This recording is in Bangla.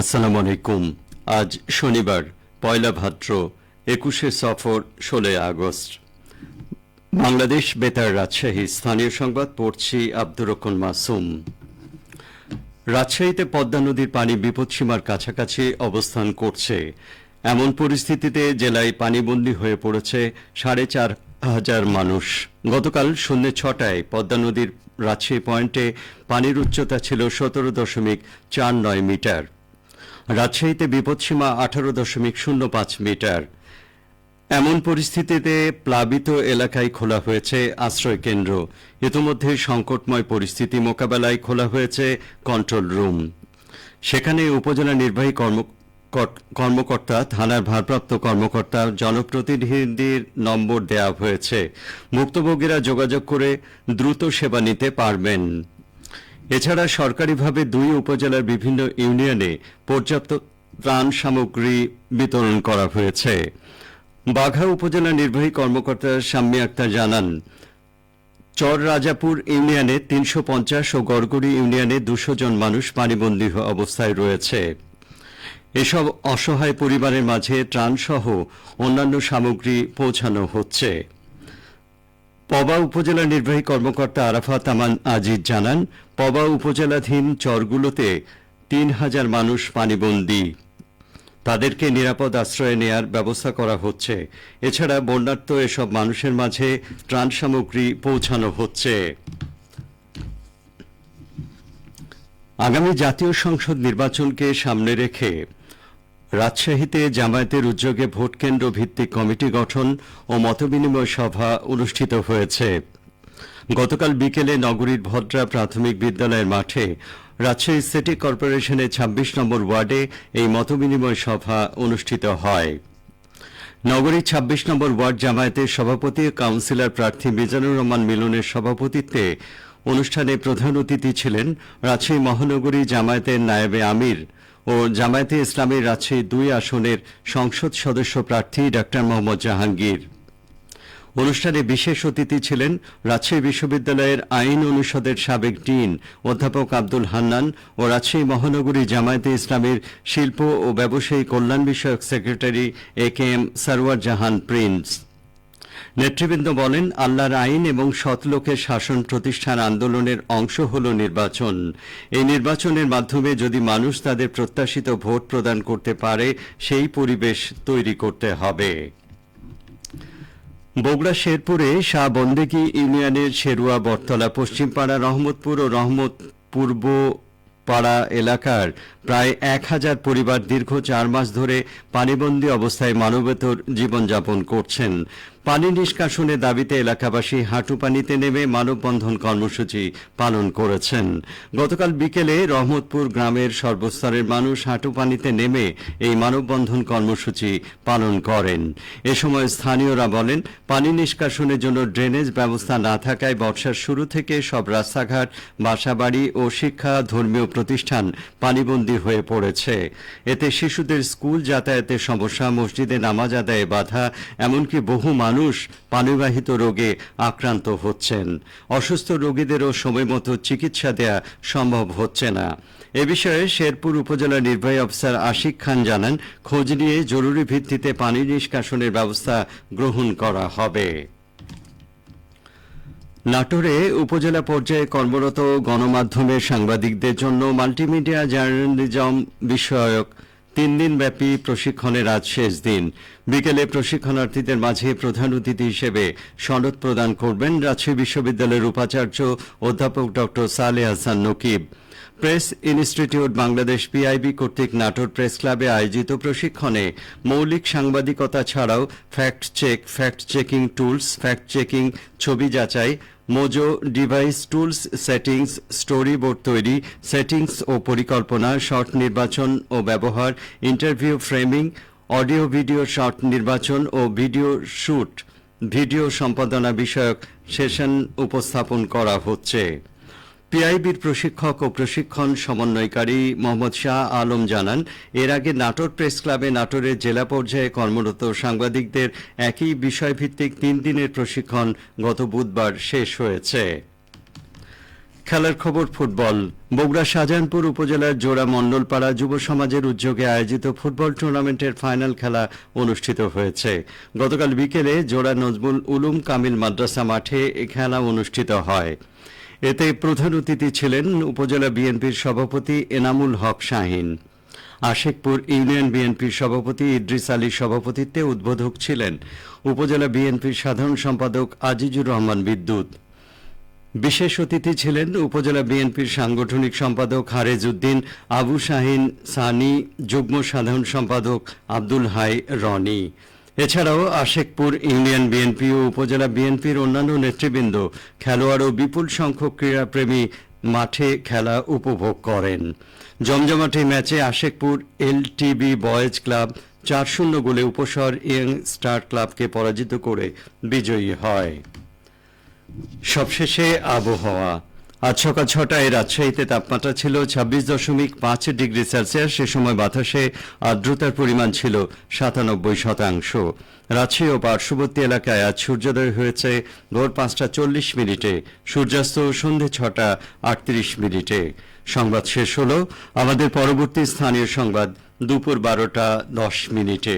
আসসালামু আলাইকুম। আজ শনিবার, পয়লা ভাদ্র, একুশে সফর, ষোলোই আগস্ট। বাংলাদেশ বেতার রাজশাহী স্থানীয় সংবাদ পড়ছি আব্দুর রক্ষণ মাসুম। রাজশাহীতে পদ্মা নদীর পানি বিপদসীমার কাছাকাছি অবস্থান করছে। এমন পরিস্থিতিতে জেলায় পানিবন্দী হয়ে পড়েছে সাড়ে চার হাজার মানুষ। গতকাল সন্ধ্যে ছটায় পদ্মা নদীর রাজশাহী পয়েন্টে পানির উচ্চতা ছিল সতেরো দশমিক চার নয় মিটার। রাজশাহীতে বিপদসীমা আঠারো দশমিক শূন্য পাঁচ মিটার। এমন পরিস্থিতিতে প্লাবিত এলাকায় খোলা হয়েছে আশ্রয় কেন্দ্র। ইতোমধ্যে সংকটময় পরিস্থিতি মোকাবেলায় খোলা হয়েছে কন্ট্রোল রুম। সেখানে উপজেলা নির্বাহী কর্ম কর্মকর্তা, থানার ভারপ্রাপ্ত কর্মকর্তা, জনপ্রতিনিধির নম্বর দেওয়া হয়েছে। ভুক্তভোগীরা যোগাযোগ করে দ্রুত সেবা নিতে পারবেন। এছাড়া সরকারিভাবে দুই উপজেলার বিভিন্ন ইউনিয়নে পর্যাপ্ত ত্রাণ সামগ্রী বিতরণ করা হয়েছে। বাঘা উপজেলা নির্বাহী কর্মকর্তা শাম্মী আক্তার জানান, চর রাজাপুর ইউনিয়নে তিনশো পঞ্চাশ ও গড়গড়ি ইউনিয়নে দুশো জন মানুষ পানিবন্দী অবস্থায় রয়েছে। এসব অসহায় পরিবারের মাঝে ত্রাণসহ অন্যান্য সামগ্রী পৌঁছানো হচ্ছে। পবা উপজেলা নির্বাহী কর্মকর্তা আরাফাত আমান আজিজ জানান, পবা উপজেলাধীন চরগুলোতে তিন হাজার মানুষ পানিবন্দী। তাদেরকে নিরাপদ আশ্রয়ে নেয়ার ব্যবস্থা করা হচ্ছে। এছাড়া বন্যার্ত এসব মানুষের মাঝে ত্রাণ সামগ্রী পৌঁছানো হচ্ছে। আগামী জাতীয় সংসদ নির্বাচনকে সামনে রেখে রাজশাহীতে জামায়াতের উদ্যোগে ভোটকেন্দ্র ভিত্তিক কমিটি গঠন ও মতবিনিময় সভা অনুষ্ঠিত হয়েছে। গতকাল বিকেলে নগরীর ভদ্রা প্রাথমিক বিদ্যালয়ের মাঠে রাজশাহী সিটি কর্পোরেশনের ২৬ নম্বর ওয়ার্ডে এই মতবিনিময় সভা অনুষ্ঠিত হয়। নগরীর ২৬ নম্বর ওয়ার্ড জামায়াতের সভাপতি কাউন্সিলর প্রার্থী মিজানুর রহমান মিলনের সভাপতিত্বে অনুষ্ঠানে প্রধান অতিথি ছিলেন রাজশাহী মহানগরী জামায়াতের নায়েবে আমির ও জামায়াতে ইসলামী রাজশাহী দুই আসনের সংসদ সদস্য প্রার্থী ডা মোহাম্মদ জাহাঙ্গীর। অনুষ্ঠানে বিশেষ অতিথি ছিলেন রাজশাহী বিশ্ববিদ্যালয়ের আইন অনুষদের সাবেক ডিন অধ্যাপক আব্দুল হান্নান ও রাজশাহী মহানগরী জামায়াতে ইসলামের শিল্প ও ব্যবসায়ী কল্যাণ বিষয়ক secretary A K M Sarwar Jahan Prince. নেতৃবৃন্দ বলেন, আল্লাহর আইন এবং সৎলোকের শাসন প্রতিষ্ঠান আন্দোলনের অংশ হল নির্বাচন। এই নির্বাচনের মাধ্যমে যদি মানুষ তাদের প্রত্যাশিত ভোট প্রদান করতে পারে, সেই পরিবেশ তৈরি করতে হবে। বগুড়া শেরপুরে শাহ বন্দেগী ইউনিয়নের শেরুয়া বটতলা, পশ্চিমপাড়া, রহমতপুর ও রহমত পূর্ব পাড়া এলাকার প্রায় এক হাজার পরিবার দীর্ঘ চার মাস ধরে পানিবন্দী অবস্থায় মানবেতর জীবনযাপন করছেন। পানি নিষ্কাশনের দাবিতে এলাকাবাসী হাঁটু পানিতে নেমে মানববন্ধন কর্মসূচি পালন করেছেন। গতকাল বিকেলে রহমতপুর গ্রামের সর্বস্তরের মানুষ হাঁটু পানিতে নেমে এই মানববন্ধন কর্মসূচি পালন করেন। এ সময় স্থানীয়রা বলেন, পানি নিষ্কাশনের জন্য ড্রেনেজ ব্যবস্থা না থাকায় বর্ষার শুরু থেকে সব রাস্তাঘাট, বাসাবাড়ি ও শিক্ষা ধর্মীয় প্রতিষ্ঠান পানিবন্দী হয়ে পড়েছে। এতে শিশুদের স্কুল যাতায়াতের সমস্যা, মসজিদে নামাজ আদায়ে বাধা, এমনকি বহু মানুষ পানিবাহিত রোগে আক্রান্ত হচ্ছেন। অসুস্থ রোগীদেরও সময়মতো চিকিৎসা দেয়া সম্ভব হচ্ছে না। এ বিষয়ে শেরপুর উপজেলা নির্বাহী অফিসার আশিক খান জানান, খোঁজ নিয়ে জরুরি ভিত্তিতে পানি নিষ্কাশনের ব্যবস্থা গ্রহণ করা হবে। নাটোরে উপজেলা পর্যায়ে কর্মরত গণমাধ্যমের সাংবাদিকদের জন্য মাল্টিমিডিয়া জার্নালিজম বিষয়ক তিন দিনব্যাপী প্রশিক্ষণের আজ শেষ দিন। বিকেলে প্রশিক্ষণার্থীদের মাঝে প্রধান অতিথি হিসেবে সনদ প্রদান করবেন রাজশাহী বিশ্ববিদ্যালয়ের উপাচার্য অধ্যাপক ড সালে Hasan Nakib. Press institute Bangladesh PIB কর্তৃক নাটোর প্রেস ক্লাবে আয়োজিত প্রশিক্ষণে মৌলিক সাংবাদিকতা ছাড়াও fact check fact checking tools fact checking ছবি যাচাই mojo device tools settings story board তৈরি সেটিংস ও পরিকল্পনা শর্ট নির্বাচন ও ব্যবহার interview framing audio video shot নির্বাচন ও ভিডিও শুট ভিডিও সম্পাদনা বিষয়ক সেশন উপস্থাপন করা হচ্ছে। পিআইবির প্রশিক্ষক ও প্রশিক্ষণ সমন্বয়কারী মোহাম্মদ শাহ আলম জানান, এর আগে নাটোর প্রেস ক্লাবে নাটোরের জেলা পর্যায়ে কর্মরত সাংবাদিকদের একই বিষয়ভিত্তিক তিন দিনের প্রশিক্ষণ গত বুধবার শেষ হয়েছে। খেলার খবর ফুটবল। বগুড়া শাহজাহানপুর উপজেলার জোড়া মণ্ডলপাড়া যুব সমাজের উদ্যোগে আয়োজিত ফুটবল টুর্নামেন্টের ফাইনাল খেলা অনুষ্ঠিত হয়েছে। গতকাল বিকেলে জোড়া নজমুল উলুম কামিল মাদ্রাসা মাঠে এ খেলা অনুষ্ঠিত হয়। এতে প্রধান অতিথি ছিলেন উপজেলা বিএনপির সভাপতি এনামুল হক শাহিন। আশেকপুর ইউনিয়ন বিএনপির সভাপতি ইদ্রিস আলীর সভাপতিত্বে উদ্বোধক ছিলেন উপজেলা বিএনপির সাধারণ সম্পাদক আজিজুর রহমান বিদ্যুৎ। বিশেষ অতিথি ছিলেন উপজেলা বিএনপির সাংগঠনিক সম্পাদক হারেজ উদ্দিন আবু শাহিন, সানি, যুগ্ম সাধারণ সম্পাদক আব্দুল হাই রনি। এছাড়াও আশেকপুর ইউনিয়ন বিএনপি ও উপজেলা বিএনপির অন্যান্য নেতৃবৃন্দ খেলোয়াড় ও বিপুল সংখ্যক ক্রীড়াপ্রেমী মাঠে খেলা উপভোগ করেন। জমজমাটে ম্যাচে আশেকপুর এলটিবি বয়েজ ক্লাব চার শূন্য গোলে উপসর ইয়ং স্টার ক্লাবকে পরাজিত করে বিজয়ী হয়। সবশেষে আবহাওয়া। আজ সকাল ছটায় রাজশাহীতে তাপমাত্রা ছিল ছাব্বিশ দশমিক পাঁচ ডিগ্রি সেলসিয়াস। সে সময় বাতাসে আর্দ্রতার পরিমাণ ছিল সাতানব্বই শতাংশ। রাজশাহী ও পার্শ্ববর্তী এলাকায় আজ সূর্যোদয় হয়েছে ভোর পাঁচটা চল্লিশ মিনিটে। সূর্যাস্ত সন্ধে ছটা আটত্রিশ মিনিটে। সংবাদ শেষ হল। আমাদের পরবর্তী স্থানীয় সংবাদ দুপুর বারোটা দশ মিনিটে।